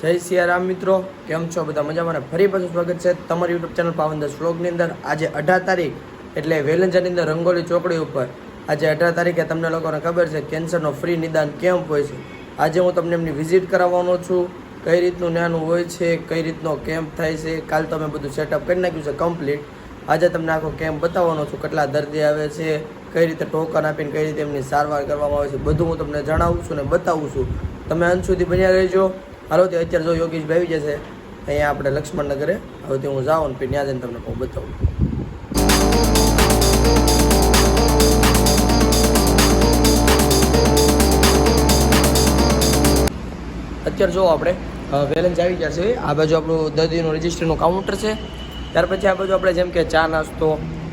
જય સિયારામ મિત્રો, કેમ છો બધા મજામાં? ફરી પાછું સ્વાગત છે તમારી યુટ્યુબ ચેનલ પાવનદાસ વ્લોગની અંદર. આજે અઢાર તારીખ, એટલે વેલંજાની અંદર રંગોલી ચોકડી ઉપર. આજે અઢાર તારીખે તમને લોકોને ખબર છે કેન્સરનો ફ્રી નિદાન કેમ્પ હોય છે. આજે હું તમને એમની વિઝિટ કરાવવાનો છું. કઈ રીતનું નાનું હોય છે, કઈ રીતનો કેમ્પ થાય છે, કાલ તો બધું સેટઅપ કરી નાખ્યું છે કમ્પ્લીટ આજે તમને આખો કેમ્પ બતાવવાનો છું, કેટલા દર્દી આવે છે, કઈ રીતે ટોકન આપીને કઈ રીતે એમની સારવાર કરવામાં આવે છે, બધું હું તમને જણાવું છું ને બતાવું છું. તમે અંત સુધી બન્યા રહેજો. હાલો, તે અત્યારે જો યોગેશભાઈ આવી જશે, અહીંયા આપણે લક્ષ્મણ નગરે. હવે તે હું જાઉં ને પછી ત્યાં જઈને તમને કહું બતાવું. અત્યારે જો આપણે વેલેન્સ આવી ગયા છે. આ બાજુ આપણું દર્દીનું રજિસ્ટરનું કાઉન્ટર છે. ત્યાર પછી આ બાજુ આપણે જેમ કે ચા નાસ્તો,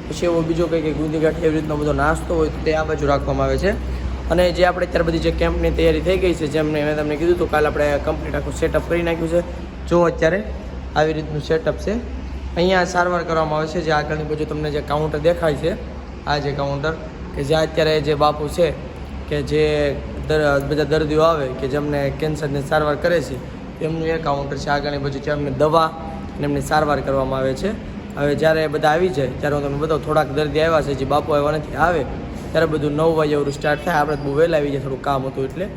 પછી એવો બીજો કંઈ કંઈ એવી રીતનો બધો નાસ્તો હોય તો તે આ બાજુ રાખવામાં આવે છે. અને જે આપણે અત્યારે બધી જે કેમ્પની તૈયારી થઈ ગઈ છે, જેમને મેં તમને કીધું હતું, કાલે આપણે કમ્પ્લીટ આખું સેટઅપ કરી નાખ્યું છે. જો અત્યારે આવી રીતનું સેટઅપ છે. અહીંયા સારવાર કરવામાં આવે છે, જે આગળની બાજુ તમને જે કાઉન્ટર દેખાય છે, આ જે કાઉન્ટર કે જ્યાં અત્યારે જે બાપુ છે, કે જે દર- બધા દર્દીઓ આવે, કે જેમને કેન્સરની સારવાર કરે છે, તેમનું એ કાઉન્ટર છે. આગળની બાજુ એમને દવા અને એમની સારવાર કરવામાં આવે છે. હવે જ્યારે બધા આવી જાય, ત્યારે હું તમને બતાવું, થોડાક દર્દી આવ્યા છે, જે બાપુ આવ્યા નથી, આવે ત્યારે બધું નવ વાગે એવું સ્ટાર્ટ થાય, આપણે બહુ વહેલા આવી જાય થોડું કામ હતું એટલે.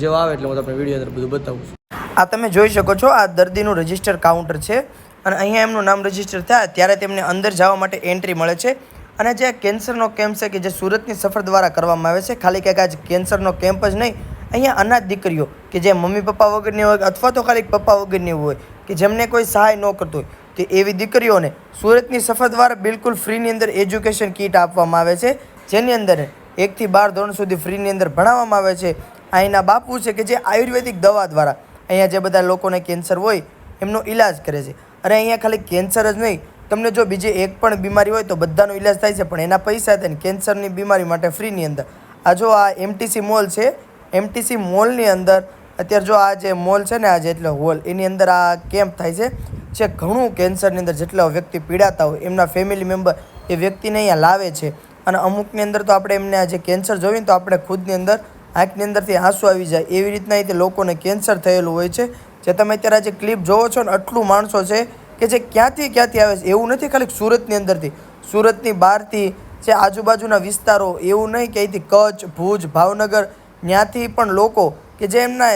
જવા આવે એટલે હું તમને વીડિયો અંદર બધું બતાવું છું. આ તમે જોઈ શકો છો, આ દર્દીનું રજિસ્ટર કાઉન્ટર છે. અને અહીંયા એમનું નામ રજિસ્ટર થાય, ત્યારે તેમને અંદર જવા માટે એન્ટ્રી મળે છે. અને જે કેન્સરનો કેમ્પ છે કે જે સુરતની સફર દ્વારા કરવામાં આવે છે, ખાલી ક્યાંક આજ કેન્સરનો કેમ્પ જ નહીં, અહીંયા અનાથ દીકરીઓ કે જે મમ્મી પપ્પા વગરની હોય અથવા તો ખાલી પપ્પા વગરની હોય, કે જેમને કોઈ સહાય ન કરતું હોય, તે એવી દીકરીઓને સુરતની સફર દ્વારા બિલકુલ ફ્રીની અંદર એજ્યુકેશન કીટ આપવામાં આવે છે. જેની અંદર એકથી બાર ધોરણ સુધી ફ્રીની અંદર ભણાવવામાં આવે છે. અહીંના બાપુ છે કે જે આયુર્વેદિક દવા દ્વારા અહીંયા જે બધા લોકોને કેન્સર હોય એમનો ઈલાજ કરે છે. અને અહીંયા ખાલી કેન્સર જ નહીં, તમને જો બીજી એક પણ બીમારી હોય તો બધાનો ઈલાજ થાય છે, પણ એના પૈસા થાય કેન્સરની બીમારી માટે ફ્રીની અંદર. આ જો આ એમટીસી મોલ છે એમટીસી મોલની અંદર અત્યારે જો આ જે મોલ છે ને આ જે એટલે હોલ, એની અંદર આ કેમ્પ થાય છે, જે ઘણું કેન્સરની અંદર જેટલા વ્યક્તિ પીડાતા હોય, એમના ફેમિલી મેમ્બર એ વ્યક્તિને અહીંયા લાવે છે. અને અમુકની અંદર તો આપણે એમને આ જે કેન્સર ને તો આપણે ખુદની અંદર આંખની અંદરથી આંસુ આવી જાય એવી રીતના તે લોકોને કેન્સર થયેલું હોય છે. જે તમે અત્યારે આજે ક્લિપ જોવો છો ને, આટલું માણસો છે કે જે ક્યાંથી ક્યાંથી આવે છે, એવું નથી ખાલી સુરતની અંદરથી. સુરતની બહારથી જે આજુબાજુના વિસ્તારો, એવું નહીં કે અહીંથી કચ્છ, ભુજ, ભાવનગર, ત્યાંથી પણ લોકો કે જે એમના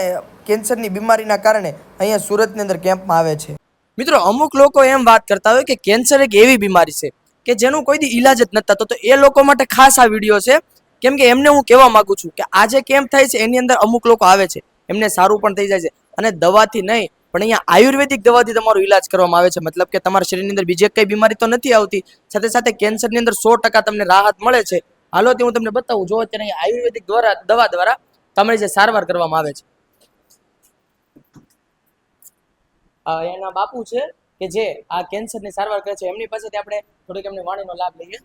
કેન્સરની બીમારીના કારણે અહીંયા સુરતની અંદર કેમ્પમાં આવે છે. મિત્રો, અમુક લોકો એમ વાત કરતા હોય કે કેન્સર એક એવી બીમારી છે કે જેનું કોઈ દી ઈલાજ જ નતા તો એ લોકો માટે ખાસ આ વીડિયો છે. કેમ કે એમને હું કહેવા માંગુ છું કે આ જે કેમ્પ થાય છે, એની અંદર અમુક લોકો આવે છે. એમને સારું પણ થઈ જાય છે. અને દવાથી નહીં, પણ અહીંયા આયુર્વેદિક દવાથી તમારો ઈલાજ કરવામાં આવે છે. મતલબ કે તમારા શરીરની અંદર બીજી કઈ બીમારી તો નથી આવતી. સાથે સાથે કેન્સરની અંદર સો ટકા તમને રાહત મળે છે. હાલો, તે હું તમને બતાવું. જો અત્યારે આયુર્વેદિક દ્વારા, દવા દ્વારા તમારી જે સારવાર કરવામાં આવે છે. એના બાપુ છે. કે જે આ કેન્સરની સારવાર કરે છે એમની પાસેથી આપણે થોડીક એમની વાણીનો લાભ લઈએ.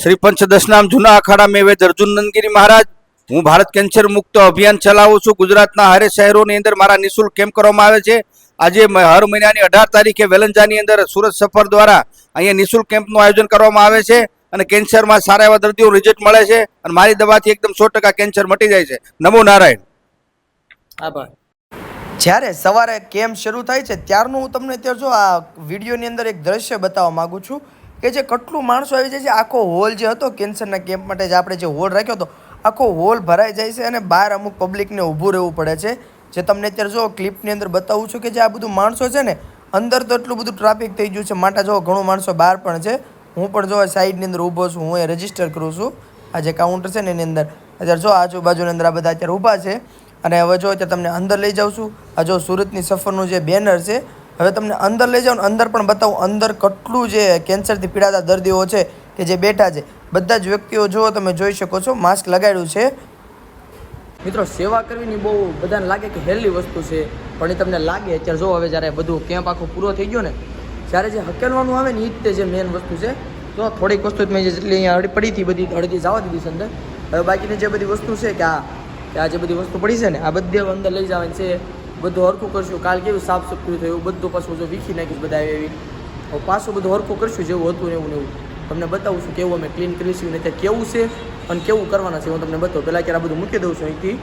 શ્રી પંચદશનામ જૂના અખાડા મેવેદ અર્જુન નંદગીરી મહારાજ. હું ભારત કેન્સર મુક્ત અભિયાન ચલાવું છું. ગુજરાતના હરે શહેરોની અંદર મારા નિઃશુલ્ક કેમ્પ કરવામાં આવે છે. આજે હર મહિનાની અઢાર તારીખે વેલંજાની અંદર સુરત સફર દ્વારા અહીંયા નિઃશુલ્ક કેમ્પનું આયોજન કરવામાં આવે છે અને કેન્સરમાં સારા એવા દર્દીઓ રિઝલ્ટ મળે છે અને મારી દવાથી એકદમ સો ટકા કેન્સર મટી જાય છે. નમો નારાયણ. આભાર. જ્યારે સવારે કેમ્પ શરૂ થાય છે, ત્યારનું હું તમને અત્યારે જો આ વિડીયોની અંદર એક દ્રશ્ય બતાવવા માગું છું કે જે કેટલું માણસો આવી જાય છે, આખો હોલ જે હતો, કેન્સરના કેમ્પ માટે જે આપણે જે હોલ રાખ્યો હતો, આખો હોલ ભરાઈ જાય છે અને બહાર અમુક પબ્લિકને ઊભું રહેવું પડે છે. જે તમને અત્યારે જો ક્લિપની અંદર બતાવું છું કે જે આ બધું માણસો છે ને, અંદર તો એટલું બધું ટ્રાફિક થઈ ગયું છે, માટે જો ઘણું માણસો બહાર પણ છે. હું પણ જો સાઈડની અંદર ઊભો છું, હું એ રજિસ્ટર કરું છું. આ જે કાઉન્ટર છે ને એની અંદર, અત્યારે જો આજુબાજુની અંદર આ બધા અત્યારે ઊભા છે. અને હવે જો ત્યાં તમને અંદર લઈ જાઉં છું. આ જો સુરતની સફરનું જે બેનર છે, હવે તમને અંદર લઈ જાઉં અંદર પણ બતાવું અંદર કેટલું જે કેન્સરથી પીડાતા દર્દીઓ છે કે જે બેઠા છે. બધા જ વ્યક્તિઓ જુઓ, તમે જોઈ શકો છો, માસ્ક લગાડ્યું છે. મિત્રો, સેવા કરવીની બહુ બધાને લાગે કે હેલ્ધી વસ્તુ છે, પણ એ તમને લાગે અત્યારે જો હવે જ્યારે બધું કેમ્પ આખો પૂરો થઈ ગયો ને, જ્યારે જે હકેલવાનું આવે ને એ જ જે મેન વસ્તુ છે. તો થોડીક વસ્તુ મેં જેટલી અહીંયા પડી હતી, બધી અડધી જવા દીધી છે અંદર. હવે બાકીની જે બધી વસ્તુ છે કે આ કે આ જે બધી વસ્તુ પડી છે ને, આ બધી અંદર લઈ જવાની છે. બધું હરખું કરશું. કાલ કેવું સાફ સુથરું થયું, બધું પાછું જો વીખી નાખીશ બધા એવી હવે પાછું બધું હરખું કરશું જેવું હતું ને એવું ને એવું. તમને બતાવું છું કેવું અમે ક્લીન કરીશું ને ત્યાં કેવું છે અને કેવું કરવાના છે હું તમને બતાવું. પહેલાં ક્યારે આ બધું મૂકી દઉં છું અહીંથી.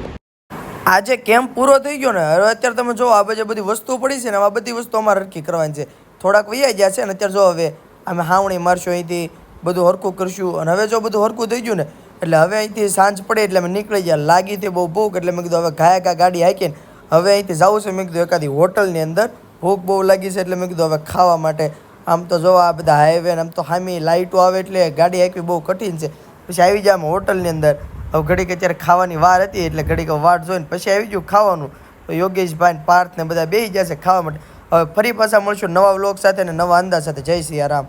આજે કેમ્પ પૂરો થઈ ગયો ને, હવે અત્યારે તમે જો આ જે બધી વસ્તુઓ પડી છે ને આ બધી વસ્તુ અમારે હરખી કરવાની છે. થોડાક વૈયા ગયા છે ને, અત્યારે જો હવે અમે હાવણી મારશું અહીંથી, બધું હરખું કરશું. અને હવે જો બધું હરખું થઈ ગયું ને એટલે હવે અહીંથી સાંજ પડે એટલે અમે નીકળી ગયા. લાગી હતી બહુ ભૂખ, એટલે મેં કીધું હવે ઘાયા ઘા ગાડી હાકીને હવે અહીંથી જવું છે. મેં કીધું એકાદી હોટલની અંદર. ભૂખ બહુ લાગી છે એટલે મેં કીધું હવે ખાવા માટે. આમ તો જો આ બધા હાઈવે આમ તો હામી લાઇટો આવે એટલે ગાડી હાંકવી બહુ કઠિન છે. પછી આવી જાય હોટલની અંદર. હવે ઘડીક અત્યારે ખાવાની વાર હતી એટલે ઘડીક વાટ જોઈને પછી આવી ગયું ખાવાનું. તો યોગેશભાઈ ને પાર્થ ને બધા બેસી જશે ખાવા માટે. હવે ફરી પાછા મળશું નવા વ્લોગ સાથે ને નવા અંદાજ સાથે. જય સિયા રામ.